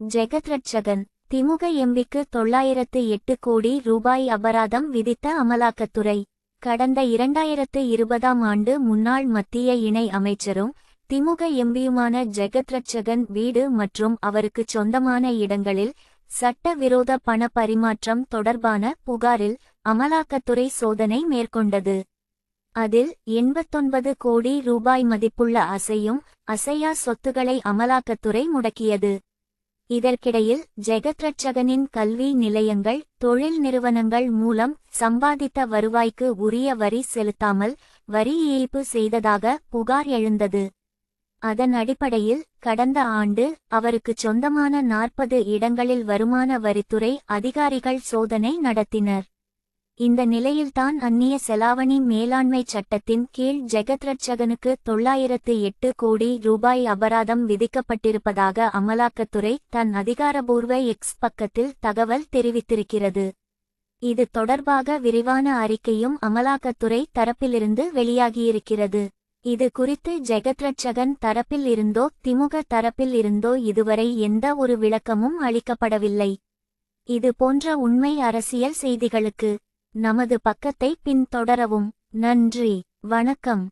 ஜெகத்ரட்சகன் திமுக எம்பிக்கு தொள்ளாயிரத்து எட்டு கோடி ரூபாய் அபராதம் விதித்த அமலாக்கத்துறை. கடந்த இரண்டாயிரத்து இருபதாம் ஆண்டு முன்னாள் மத்திய இணை அமைச்சரும் திமுக எம்பியுமான ஜெகத்ரட்சகன் வீடு மற்றும் அவருக்கு சொந்தமான இடங்களில் சட்டவிரோத பண பரிமாற்றம் தொடர்பான புகாரில் அமலாக்கத்துறை சோதனை மேற்கொண்டது. அதில் எண்பத்தொன்பது கோடி ரூபாய் மதிப்புள்ள அசையும் அசையா சொத்துக்களை அமலாக்கத்துறை முடக்கியது. இதற்கிடையில் ஜெகத்ரட்சகனின் கல்வி நிலையங்கள் தொழில் நிறுவனங்கள் மூலம் சம்பாதித்த வருவாய்க்கு உரிய வரி செலுத்தாமல் வரி ஏய்ப்பு செய்ததாக புகார் எழுந்தது. அதன் அடிப்படையில் கடந்த ஆண்டு அவருக்கு சொந்தமான நாற்பது இடங்களில் வருமான வரித்துறை அதிகாரிகள் சோதனை நடத்தினர். இந்த நிலையில்தான் அந்நிய செலாவணி மேலாண்மை சட்டத்தின் கீழ் ஜெகத்ரட்சகனுக்கு தொள்ளாயிரத்து எட்டு கோடி ரூபாய் அபராதம் விதிக்கப்பட்டிருப்பதாக அமலாக்கத்துறை தன் அதிகாரபூர்வ எக்ஸ் பக்கத்தில் தகவல் தெரிவித்திருக்கிறது. இது தொடர்பாக விரிவான அறிக்கையும் அமலாக்கத்துறை தரப்பிலிருந்து வெளியாகியிருக்கிறது. இது குறித்து ஜெகத்ரட்சகன் தரப்பில் இருந்தோ திமுக தரப்பில் இருந்தோ இதுவரை எந்த ஒரு விளக்கமும் அளிக்கப்படவில்லை. இது போன்ற உண்மை அரசியல் செய்திகளுக்கு நமது பக்கத்தை பின்தொடரவும். நன்றி. வணக்கம்.